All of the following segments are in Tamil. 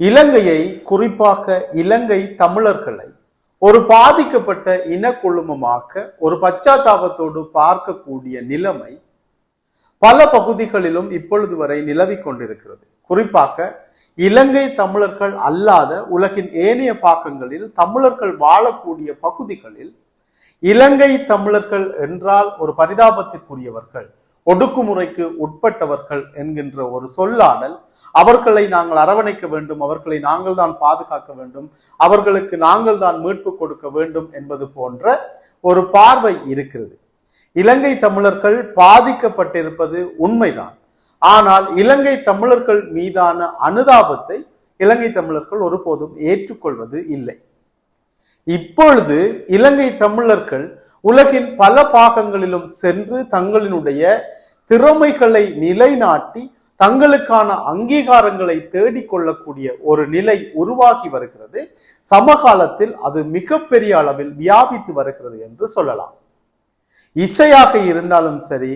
இலங்கையை குறிப்பாக இலங்கை தமிழர்களை ஒரு பாதிக்கப்பட்ட இனக்குழுமமாக ஒரு பச்சாத்தாபத்தோடு பார்க்கக்கூடிய நிலைமை பல பகுதிகளிலும் இப்பொழுது வரை நிலவிக் கொண்டிருக்கிறது. குறிப்பாக இலங்கை தமிழர்கள் அல்லாத உலகின் ஏனைய பாகங்களில் தமிழர்கள் வாழக்கூடிய பகுதிகளில் இலங்கை தமிழர்கள் என்றால் ஒரு பரிதாபத்திற்குரியவர்கள். ஒடுக்குமுறைக்கு உட்பட்டவர்கள் என்கின்ற ஒரு சொல்லாடல் அவர்களை நாங்கள் அரவணைக்க வேண்டும் அவர்களை நாங்கள் தான் பாதுகாக்க வேண்டும் அவர்களுக்கு நாங்கள் தான் மீட்பு கொடுக்க வேண்டும் என்பது போன்ற ஒரு பார்வை இருக்கிறது. இலங்கை தமிழர்கள் பாதிக்கப்பட்டிருப்பது உண்மைதான். ஆனால் இலங்கை தமிழர்கள் மீதான அனுதாபத்தை இலங்கை தமிழர்கள் ஒருபோதும் ஏற்றுக்கொள்வது இல்லை. இப்பொழுது இலங்கை தமிழர்கள் உலகின் பல பாகங்களிலும் சென்று தங்களினுடைய திறமைகளை நிலைநாட்டி தங்களுக்கான அங்கீகாரங்களை தேடிக்கொள்ளக்கூடிய ஒரு நிலை உருவாகி வருகிறது. சமகாலத்தில் அது மிகப்பெரிய அளவில் வியாபித்து வருகிறது என்று சொல்லலாம். இசையாக இருந்தாலும் சரி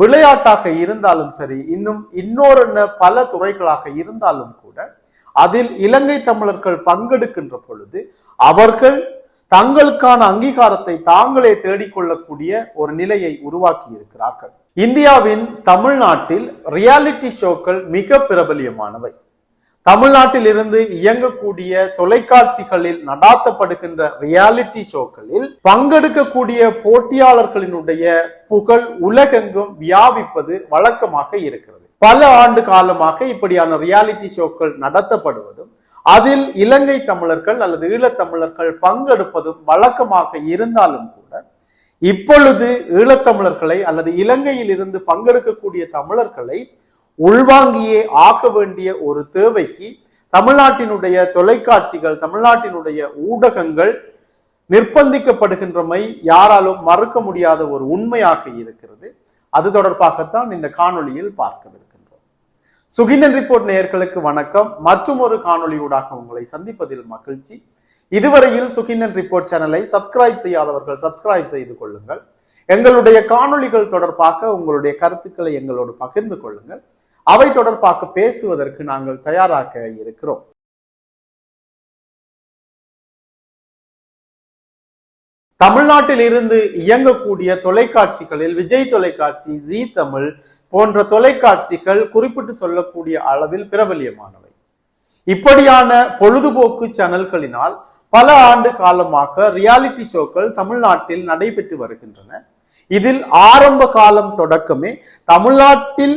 விளையாட்டாக இருந்தாலும் சரி இன்னும் இன்னொரு பல துறைகளாக இருந்தாலும் கூட அதில் இலங்கை தமிழர்கள் பங்கெடுக்கின்ற பொழுது அவர்கள் தங்களுக்கான அங்கீகாரத்தை தாங்களே தேடிக்கொள்ளக்கூடிய ஒரு நிலையை உருவாக்கி இருக்கிறார்கள் இந்தியாவின் தமிழ்நாட்டில் ரியாலிட்டி ஷோக்கள் மிக பிரபலியமானவை. தமிழ்நாட்டில் இருந்து இயங்கக்கூடிய தொலைக்காட்சிகளில் நடாத்தப்படுகின்ற ரியாலிட்டி ஷோக்களில் பங்கெடுக்கக்கூடிய போட்டியாளர்களினுடைய புகழ் உலகெங்கும் வியாபிப்பது வழக்கமாக இருக்கிறது. பல ஆண்டு காலமாக இப்படியான ரியாலிட்டி ஷோக்கள் நடத்தப்படுவதும் அதில் இலங்கை தமிழர்கள் அல்லது ஈழத்தமிழர்கள் பங்கெடுப்பதும் வழக்கமாக இருந்தாலும் கூட இப்பொழுது ஈழத்தமிழர்களை அல்லது இலங்கையில் இருந்து பங்கெடுக்கக்கூடிய தமிழர்களை உள்வாங்கியே ஆக்க வேண்டிய ஒரு தேவைக்கு தமிழ்நாட்டினுடைய தொலைக்காட்சிகள் தமிழ்நாட்டினுடைய ஊடகங்கள் நிர்பந்திக்கப்படுகின்றமை யாராலும் மறுக்க முடியாத ஒரு உண்மையாக இருக்கிறது. அது தொடர்பாகத்தான் இந்த காணொளியில் பார்க்கவிருக்கிறது சுகிந்தன் ரிப்போர்ட் நேயர்களுக்கு வணக்கம். மற்றும் ஒரு காணொளியூடாக உங்களை சந்திப்பதில் மகிழ்ச்சி. இதுவரையில் சுகிந்தன் ரிப்போர்ட் சேனலை சப்ஸ்கிரைப் செய்யாதவர்கள் சப்ஸ்கிரைப் செய்து கொள்ளுங்கள். எங்களுடைய காணொளிகள் தொடர்பாக உங்களுடைய கருத்துக்களை எங்களோடு பகிர்ந்து கொள்ளுங்கள். அவை தொடர்பாக பேசுவதற்கு நாங்கள் தயாராக இருக்கிறோம். தமிழ்நாட்டில் இருந்து இயங்கக்கூடிய தொலைக்காட்சிகளில் விஜய் தொலைக்காட்சி ஜி தமிழ் போன்ற தொலைக்காட்சிகள் குறிப்பிட்டு சொல்லக்கூடிய அளவில் பிரபல்யமானவை. இப்படியான பொழுதுபோக்கு சேனல்களினால் பல ஆண்டு காலமாக ரியாலிட்டி ஷோக்கள் தமிழ்நாட்டில் நடைபெற்று வருகின்றன. இதில் ஆரம்ப காலம் தொடக்கமே தமிழ்நாட்டில்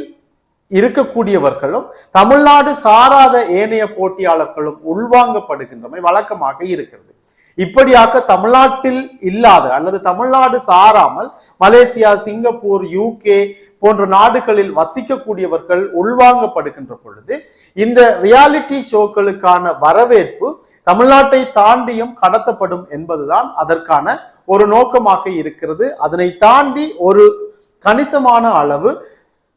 இருக்கக்கூடியவர்களும் தமிழ்நாடு சாராத ஏனைய போட்டியாளர்களும் உள்வாங்கப்படுகின்றமை வழக்கமாக இருக்கிறது. இப்படியாக தமிழ்நாட்டில் இல்லாத அல்லது தமிழ்நாடு சாராமல் மலேசியா சிங்கப்பூர் யூகே போன்ற நாடுகளில் வசிக்கக்கூடியவர்கள் உள்வாங்கப்படுகின்ற பொழுது இந்த ரியாலிட்டி ஷோக்களுக்கான வரவேற்பு தமிழ்நாட்டை தாண்டியும் கடத்தப்படும் என்பதுதான் அதற்கான ஒரு நோக்கமாக இருக்கிறது. அதனை தாண்டி ஒரு கணிசமான அளவு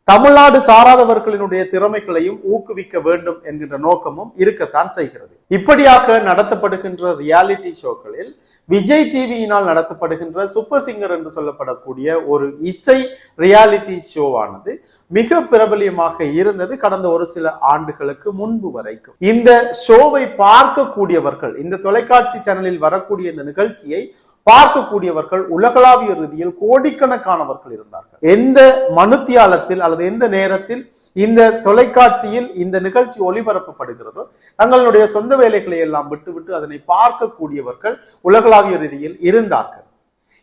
தமிழ்நாடு சாராதவர்களினுடைய திறமைகளையும் ஊக்குவிக்க வேண்டும் என்கின்ற நோக்கமும் இருக்கத்தான் செய்கிறது. இப்படியாக நடத்தப்படுகின்ற ரியாலிட்டி ஷோக்களில் விஜய் டிவியினால் நடத்தப்படுகின்ற சூப்பர் சிங்கர் என்று சொல்லப்படக்கூடிய ஒரு இசை ரியாலிட்டி ஷோவானது மிக பிரபலியமாக இருந்தது கடந்த ஒரு சில ஆண்டுகளுக்கு முன்பு வரைக்கும். இந்த ஷோவை பார்க்கக்கூடியவர்கள் இந்த தொலைக்காட்சி சேனலில் வரக்கூடிய இந்த நிகழ்ச்சியை பார்க்கக்கூடியவர்கள் உலகளாவிய ரீதியில் கோடிக்கணக்கானவர்கள் இருந்தார்கள். எந்த மனுத்தியாலத்தில் அல்லது எந்த நேரத்தில் இந்த தொலைக்காட்சியில் இந்த நிகழ்ச்சி ஒளிபரப்பப்படுகிறதோ. தங்களுடைய சொந்த வேலைகளை எல்லாம் விட்டுவிட்டு அதனை பார்க்கக்கூடியவர்கள் உலகளாவிய ரீதியில் இருந்தார்கள்.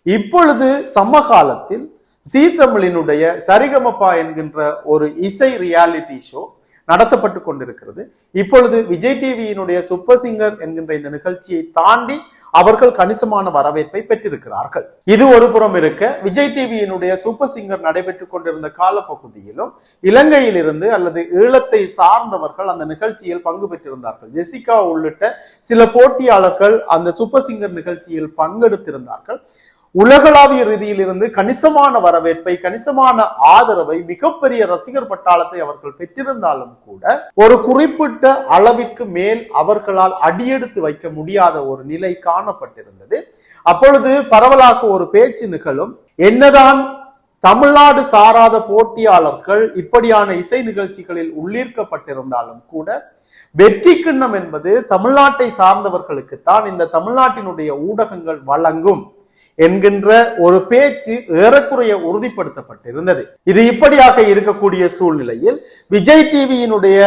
இப்பொழுது சமகாலத்தில் சீ தமிழினுடைய சரிகமப்பா என்கின்ற ஒரு இசை ரியாலிட்டி ஷோ நடத்தப்பட்டு கொண்டிருக்கிறது. இப்பொழுது விஜய் டிவியினுடைய சூப்பர் சிங்கர் என்கின்ற இந்த நிகழ்ச்சியை தாண்டி அவர்கள் கணிசமான வரவேற்பை பெற்றிருக்கிறார்கள். இது ஒரு புறம் இருக்க விஜய் டிவியினுடைய சூப்பர் சிங்கர் நடைபெற்றுக் கொண்டிருந்த காலப்பகுதியிலும் இலங்கையிலிருந்து அல்லது ஈழத்தை சார்ந்தவர்கள் அந்த நிகழ்ச்சியில் பங்கு பெற்றிருந்தார்கள். ஜெசிகா உள்ளிட்ட சில போட்டியாளர்கள் அந்த சூப்பர் சிங்கர் நிகழ்ச்சியில் பங்கெடுத்திருந்தார்கள். உலகளாவிய ரீதியில் இருந்து கணிசமான வரவேற்பை கணிசமான ஆதரவை மிகப்பெரிய ரசிகர் பட்டாளத்தை அவர்கள் பெற்றிருந்தாலும் கூட ஒரு குறிப்பிட்ட அளவிற்கு மேல் அவர்களால் அடியெடுத்து வைக்க முடியாத ஒரு நிலை காணப்பட்டிருந்தது. அப்பொழுது பரவலாக ஒரு பேச்சு நிகழும். என்னதான் தமிழ்நாடு சாராத போட்டியாளர்கள் இப்படியான இசை நிகழ்ச்சிகளில் உள்ளீர்க்கப்பட்டிருந்தாலும் கூட வெற்றி கிண்ணம் என்பது தமிழ்நாட்டை சார்ந்தவர்களுக்குத்தான் இந்த தமிழ்நாட்டினுடைய ஊடகங்கள் வழங்கும் என்கின்ற ஒரு பேச்சு ஏறக்குறைய உறுதிப்படுத்தப்பட்டிருந்தது. இது இப்படியாக இருக்கக்கூடிய சூழ்நிலையில் விஜய் டிவியினுடைய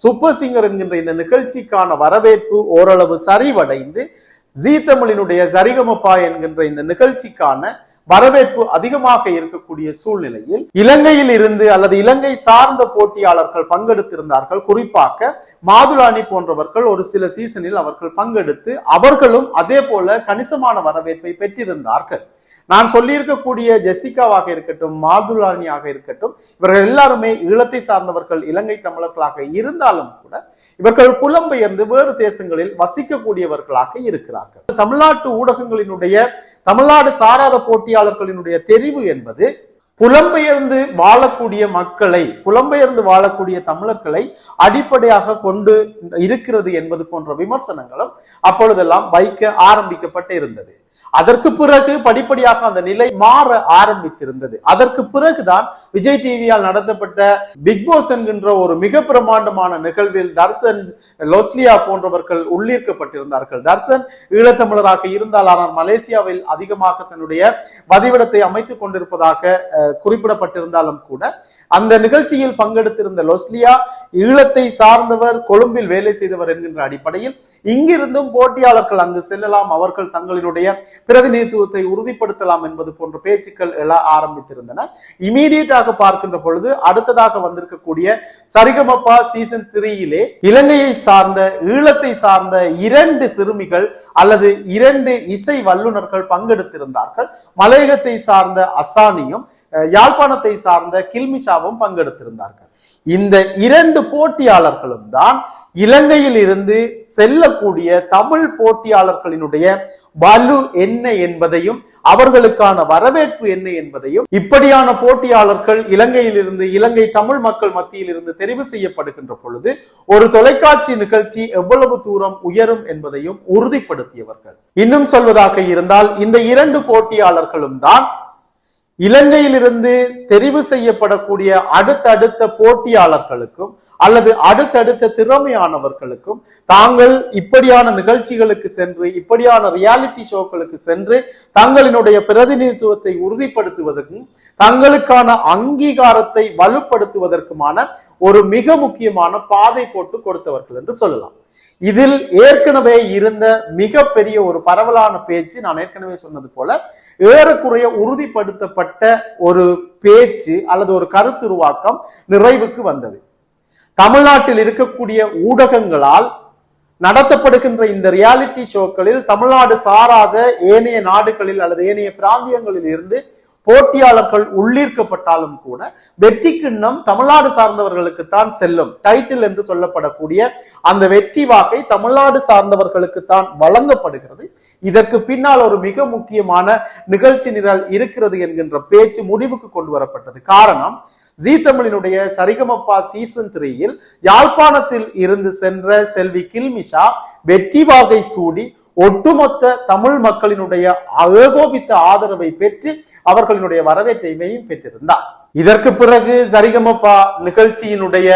சூப்பர் சிங்கர் என்கின்ற இந்த நிகழ்ச்சிக்கான வரவேற்பு ஓரளவு சரிவடைந்து ஜி தமிழினுடைய சரிகமப்பா என்கின்ற இந்த நிகழ்ச்சிக்கான வரவேற்பு அதிகமாக இருக்கக்கூடிய சூழ்நிலையில் இலங்கையில் இருந்து அல்லது இலங்கை சார்ந்த போட்டியாளர்கள் பங்கெடுத்திருந்தார்கள். குறிப்பாக மாதுளானி போன்றவர்கள் ஒரு சில சீசனில் அவர்கள் பங்கெடுத்து அவர்களும் அதே போல கணிசமான வரவேற்பை பெற்றிருந்தார்கள். நான் சொல்லியிருக்கக்கூடிய ஜெசிகாவாக இருக்கட்டும் மாதுளானியாக இருக்கட்டும் இவர்கள் எல்லாருமே ஈழத்தை சார்ந்தவர்கள் இலங்கை தமிழர்களாக இருந்தாலும் கூட இவர்கள் புலம்பெயர்ந்து வேறு தேசங்களில் வசிக்கக்கூடியவர்களாக இருக்கிறார்கள். தமிழ்நாட்டு ஊடகங்களினுடைய தமிழ்நாடு சாராத போட்டியாளர்களினுடைய தெரிவு என்பது புலம்பெயர்ந்து வாழக்கூடிய மக்களை புலம்பெயர்ந்து வாழக்கூடிய தமிழர்களை அடிப்படையாக கொண்டு இருக்கிறது என்பது போன்ற விமர்சனங்களும் அப்பொழுதெல்லாம் வைக்க ஆரம்பிக்கப்பட்டு இருந்தது. அதற்கு பிறகு படிப்படியாக அந்த நிலை மாற ஆரம்பித்திருந்தது. அதற்கு பிறகுதான் விஜய் டிவியால் நடத்தப்பட்ட பிக் பாஸ் என்கின்ற ஒரு மிக பிரமாண்டமான நிகழ்வில் தர்சன் லோஸ்லியா போன்றவர்கள் உள்ளீர்க்கப்பட்டிருந்தார்கள். தர்சன் ஈழத்தமிழராக இருந்தால் ஆனால் மலேசியாவில் அதிகமாக தன்னுடைய வதிவிடத்தை அமைத்துக் கொண்டிருப்பதாக குறிப்பிடப்பட்டிருந்தாலும் கூட அந்த நிகழ்ச்சியில் பங்கெடுத்திருந்த லொஸ்லியா ஈழத்தை சார்ந்தவர் கொழும்பில் வேலை செய்தவர் என்கின்ற அடிப்படையில் இங்கிருந்தும் போட்டியாளர்கள் அங்கு செல்லலாம். அவர்கள் தங்களினுடைய பிரதிநிதித்துவத்தை உறுதிப்படுத்தலாம் என்பது போன்ற பேச்சுக்கள் எழ ஆரம்பித்திருந்தன. இமீடியட்டாக பார்க்கின்ற பொழுது அடுத்ததாக வந்திருக்கக்கூடிய சரிகமப்பா சீசன் த்ரீயிலே இலங்கையை சார்ந்த ஈழத்தை சார்ந்த இரண்டு சிறுமிகள் அல்லது இரண்டு இசை வல்லுநர்கள் பங்கெடுத்திருந்தார்கள். மலையகத்தை சார்ந்த அசானியும் யாழ்ப்பாணத்தை சார்ந்த கில்மிஷாவும் பங்கெடுத்திருந்தார்கள். இந்த இரண்டு போட்டியாளர்களும் தான் இலங்கையில் இருந்து செல்லக்கூடிய தமிழ் போட்டியாளர்களினுடைய வலு என்ன என்பதையும் அவர்களுக்கான வரவேற்பு என்ன என்பதையும் இப்படியான போட்டியாளர்கள் இலங்கையில் இருந்து இலங்கை தமிழ் மக்கள் மத்தியில் இருந்து தெரிவு செய்யப்படுகின்ற பொழுது ஒரு தொலைக்காட்சி நிகழ்ச்சி எவ்வளவு தூரம் உயரும் என்பதையும் உறுதிப்படுத்தியவர்கள். இன்னும் சொல்வதாக இருந்தால் இந்த இரண்டு போட்டியாளர்களும் தான் இலங்கையிலிருந்து தெரிவு செய்யப்படக்கூடிய அடுத்தடுத்த போட்டியாளர்களுக்கும் அல்லது அடுத்தடுத்த திறமையானவர்களுக்கும் தாங்கள் இப்படியான நிகழ்ச்சிகளுக்கு சென்று இப்படியான ரியாலிட்டி ஷோக்களுக்கு சென்று தங்களினுடைய பிரதிநிதித்துவத்தை உறுதிப்படுத்துவதற்கும் தங்களுக்கான அங்கீகாரத்தை வலுப்படுத்துவதற்குமான ஒரு மிக முக்கியமான பாதை போட்டு கொடுத்தவர்கள் என்று சொல்லலாம். இதில் ஏற்கனவே இருந்த மிகப்பெரிய ஒரு பரவலான பேச்சு நான் ஏற்கனவே சொன்னது போல ஏறக்குறைய உறுதிப்படுத்தப்பட்ட ஒரு பேச்சு அல்லது ஒரு கருத்துருவாக்கம் நிறைவுக்கு வந்தது. தமிழ்நாட்டில் இருக்கக்கூடிய ஊடகங்களால் நடத்தப்படுகின்ற இந்த ரியாலிட்டி ஷோக்களில் தமிழ்நாடு சாராத ஏனைய நாடுகளில் அல்லது ஏனைய பிராந்தியங்களில் இருந்து போட்டியாளர்கள் உள்ளீர்க்கப்பட்டாலும் கூட வெற்றி கிண்ணம் தமிழ்நாடு சார்ந்தவர்களுக்கு தான் செல்லும். டைட்டில் என்று சொல்லப்படக்கூடிய அந்த வெற்றி வாக்கை தமிழ்நாடு சார்ந்தவர்களுக்கு தான் வழங்கப்படுகிறது. இதற்கு பின்னால் ஒரு மிக முக்கியமான நிகழ்ச்சி நிரல் இருக்கிறது என்கின்ற பேச்சு முடிவுக்கு கொண்டு வரப்பட்டது காரணம் ஜி தமிழினுடைய சரிகமப்பா சீசன் த்ரீயில் யாழ்ப்பாணத்தில் இருந்து சென்ற செல்வி கில்மிஷா வெற்றி வாகை சூடி ஒட்டுமொத்த தமிழ் மக்களினுடைய ஏகோபித்த ஆதரவை பெற்று அவர்களினுடைய வரவேற்பையும் பெற்றிருந்தார். இதற்கு பிறகு சரிகமப்பா நிகழ்ச்சியினுடைய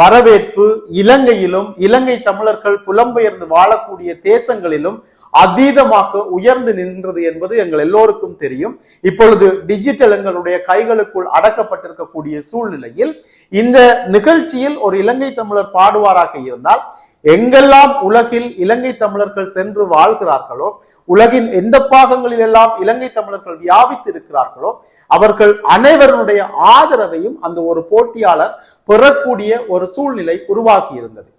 வரவேற்பு இலங்கையிலும் இலங்கை தமிழர்கள் புலம்பெயர்ந்து வாழக்கூடிய தேசங்களிலும் அதீதமாக உயர்ந்து நின்றது என்பது எங்கள் எல்லோருக்கும் தெரியும். இப்பொழுது டிஜிட்டல் எங்களுடைய கைகளுக்குள் அடக்கப்பட்டிருக்கக்கூடிய சூழ்நிலையில் இந்த நிகழ்ச்சியில் ஒரு இலங்கை தமிழர் பாடுவாராக இருந்தால் எங்கெல்லாம் உலகில் இலங்கை தமிழர்கள் சென்று வாழ்கிறார்களோ உலகின் எந்த பாகங்களில் எல்லாம் இலங்கை தமிழர்கள் வியாபித்து இருக்கிறார்களோ அவர்கள் அனைவருடைய ஆதரவையும் அந்த ஒரு போட்டியாளர் பெறக்கூடிய ஒரு சூழ்நிலை உருவாகி இருந்தது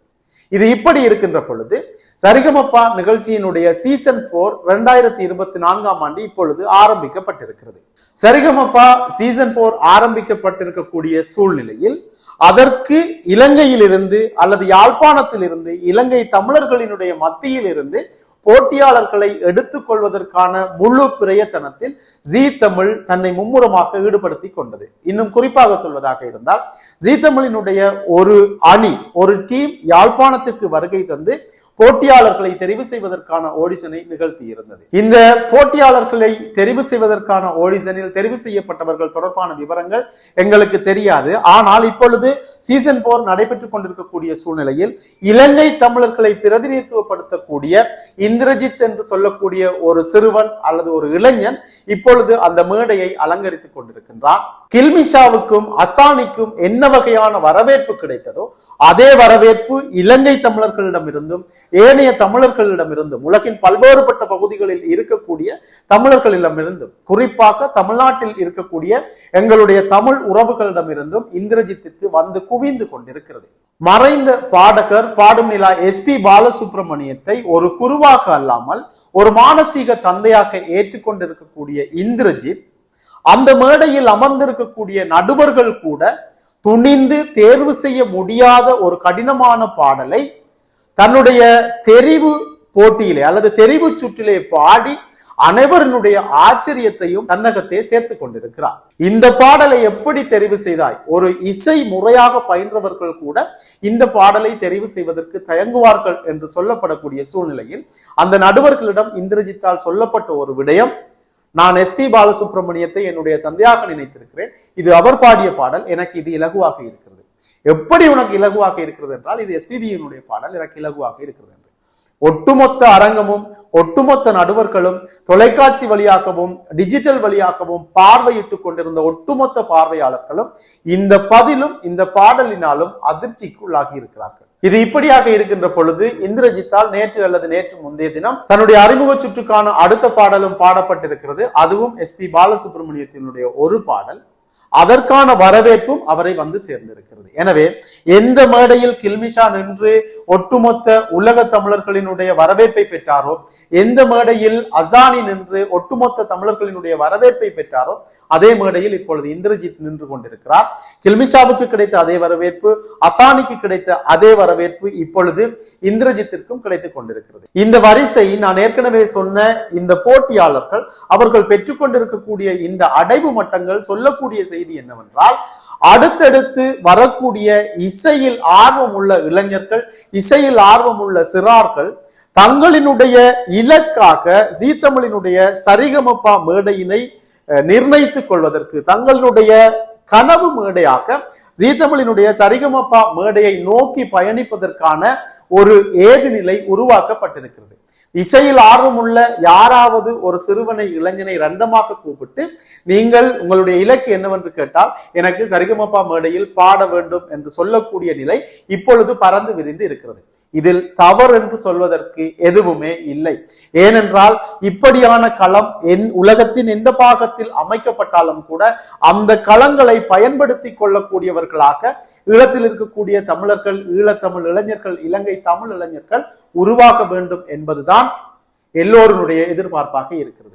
இது இப்படி இருக்கின்ற பொழுது சரிகமப்பா நிகழ்ச்சியினுடைய சீசன் போர் ரெண்டாயிரத்தி இருபத்தி நான்காம் ஆண்டு இப்பொழுது ஆரம்பிக்கப்பட்டிருக்கிறது. சரிகமப்பா சீசன் போர் ஆரம்பிக்கப்பட்டிருக்கக்கூடிய சூழ்நிலையில் அதற்கு இலங்கையிலிருந்து அல்லது யாழ்ப்பாணத்திலிருந்து இலங்கை தமிழர்களினுடைய மத்தியில் இருந்து போட்டியாளர்களை எடுத்துக் கொள்வதற்கான முழு பிரயத்தனத்தில் ஜீ தமிழ் தன்னை மும்முரமாக ஈடுபடுத்தி கொண்டது. இன்னும் குறிப்பாக சொல்வதாக இருந்தால் ஜீ தமிழினுடைய ஒரு அணி ஒரு டீம் யாழ்ப்பாணத்திற்கு வருகை தந்து போட்டியாளர்களை தெரிவு செய்வதற்கான ஓடிசனை நிகழ்த்தி இருந்தது இந்த போட்டியாளர்களை தெரிவு செய்வதற்கான ஓடிசனில் தெரிவு செய்யப்பட்டவர்கள் தொடர்பான விவரங்கள் எங்களுக்கு தெரியாது. ஆனால் இப்பொழுது சீசன் போர் நடைபெற்றுக் கொண்டிருக்கக்கூடிய சூழ்நிலையில் இலங்கை தமிழர்களை பிரதிநிதித்துவப்படுத்தக்கூடிய இந்திரஜித் என்று சொல்லக்கூடிய ஒரு சிறுவன் அல்லது ஒரு இளைஞன் இப்பொழுது அந்த மேடையை அலங்கரித்துக் கொண்டிருக்கின்றான். கில்மிஷாவுக்கும் அசானிக்கும் என்ன வகையான வரவேற்பு கிடைத்ததோ அதே வரவேற்பு இலங்கை தமிழர்களிடமிருந்தும் ஏனைய தமிழர்களிடமிருந்தும் உலகின் பல்வேறுபட்ட பகுதிகளில் இருக்கக்கூடிய தமிழர்களிடமிருந்தும் குறிப்பாக தமிழ்நாட்டில் இருக்கக்கூடிய எங்களுடைய தமிழ் உறவுகளிடமிருந்தும் இந்திரஜித்திற்கு வந்து குவிந்து கொண்டிருக்கிறது. மறைந்த பாடகர் பாடும் நிலா எஸ் பி பாலசுப்ரமணியத்தை ஒரு குருவாக அல்லாமல் ஒரு மானசீக தந்தையாக ஏற்றுக்கொண்டிருக்கக்கூடிய இந்திரஜித் அந்த மேடையில் அமர்ந்திருக்கக்கூடிய நடுவர்கள் கூட துணிந்து தேர்வு செய்ய முடியாத ஒரு கடினமான பாடலை தன்னுடைய தெரிவு போட்டியிலே அல்லது தெரிவு சுற்றிலே பாடி அனைவரினுடைய ஆச்சரியத்தையும் தன்னகத்தே சேர்த்து கொண்டிருக்கிறார். இந்த பாடலை எப்படி தெரிவு செய்தாய்? ஒரு இசை முறையாக பயின்றவர்கள் கூட இந்த பாடலை தெரிவு செய்வதற்கு தயங்குவார்கள் என்று சொல்லப்படக்கூடிய சூழ்நிலையில் அந்த நடுவர்களிடம் இந்திரஜித்தால் சொல்லப்பட்ட ஒரு விடயம் நான் எஸ்பி பாலசுப்ரமணியத்தை என்னுடைய தந்தையாக நினைத்திருக்கிறேன். இது அவர் பாடிய பாடல். எனக்கு இது இலகுவாக இருக்கிறது. எப்படி உனக்கு இலகுவாக இருக்கிறது என்றால் இது எஸ்பிபியினுடைய பாடல். எனக்கு இலகுவாக இருக்கிறது என்று. ஒட்டுமொத்த அரங்கமும் ஒட்டுமொத்த நடுவர்களும் தொலைக்காட்சி வழியாகவும் டிஜிட்டல் வழியாகவும் பார்வையிட்டு கொண்டிருந்த ஒட்டுமொத்த பார்வையாளர்களும் இந்த பதிலும் இந்த பாடலினாலும் அதிர்ச்சிக்கு உள்ளாகி இருக்கிறார்கள். இது இப்படியாக இருக்கின்ற பொழுது இந்திரஜித்தால் நேற்று அல்லது நேற்று முந்தைய தினம் தன்னுடைய அறிமுக சுற்றுக்கான அடுத்த பாடலும் பாடப்பட்டிருக்கிறது. அதுவும் எஸ் பி பாலசுப்ரமணியத்தினுடைய ஒரு பாடல். அதற்கான வரவேற்பும் அவரை வந்து சேர்ந்திருக்கிறது. எனவே எந்த மேடையில் கில்மிஷா நின்று ஒட்டுமொத்த உலக தமிழர்களினுடைய வரவேற்பை பெற்றாரோ எந்த மேடையில் அசானி நின்று ஒட்டுமொத்த தமிழர்களினுடைய வரவேற்பை பெற்றாரோ அதே மேடையில் இப்பொழுது இந்திரஜித் நின்று கொண்டிருக்கிறார். கில்மிஷாவுக்கு கிடைத்த அதே வரவேற்பு அசானிக்கு கிடைத்த அதே வரவேற்பு இப்பொழுது இந்திரஜித்திற்கும் கிடைத்துக் கொண்டிருக்கிறது. இந்த வரிசை நான் ஏற்கனவே சொன்ன இந்த போட்டியாளர்கள் அவர்கள் பெற்றுக்கொண்டிருக்கக்கூடிய இந்த அடைவு மட்டங்கள் சொல்லக்கூடிய செய்தி என்னவென்றால் அடுத்தடுத்து வரக்கூடிய இசையில் ஆர்வம் உள்ள இளைஞர்கள் இசையில் ஆர்வம் உள்ள சிறார்கள் தங்களினுடைய இலக்காக ஜீ தமிழினுடைய சரிகமப்பா மேடையினை நிர்ணயித்துக் கொள்வதற்கு தங்களுடைய கனவு மேடையாக ஜீ தமிழினுடைய சரிகமப்பா மேடையை நோக்கி பயணிப்பதற்கான ஒரு ஏதுநிலை உருவாக்கப்பட்டிருக்கிறது. இசையில் ஆர்வமுள்ள யாராவது ஒரு சிறுவனை இளைஞனை ரண்டமாக கூப்பிட்டு நீங்கள் உங்களுடைய இலக்கு என்னவென்று கேட்டால் எனக்கு சரிகமப்பா மேடையில் பாட வேண்டும் என்று சொல்லக்கூடிய நிலை இப்பொழுது பறந்து விரிந்து இருக்கிறது. இதில் தவறு என்று சொல்வதற்கு எதுவுமே இல்லை. ஏனென்றால் இப்படியான களம் என் உலகத்தின் எந்த பாகத்தில் அமைக்கப்பட்டாலும் கூட அந்த களங்களை பயன்படுத்தி கொள்ளக்கூடியவர்களாக ஈழத்தில் இருக்கக்கூடிய தமிழர்கள் ஈழத்தமிழ் இளைஞர்கள் இலங்கை தமிழ் இளைஞர்கள் உருவாக வேண்டும் என்பதுதான் எல்லோருடைய எதிர்பார்ப்பாக இருக்கிறது.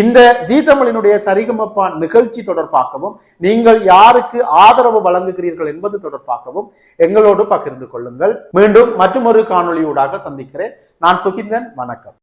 இந்த ஜீ தமிழினுடைய சரிகமப்பா நிகழ்ச்சி தொடர்பாகவும் நீங்கள் யாருக்கு ஆதரவு வழங்குகிறீர்கள் என்பது தொடர்பாகவும் எங்களோடு பகிர்ந்து கொள்ளுங்கள். மீண்டும் மற்றொரு காணொளியூடாக சந்திக்கிறேன். நான் சுகிந்தன் வணக்கம்.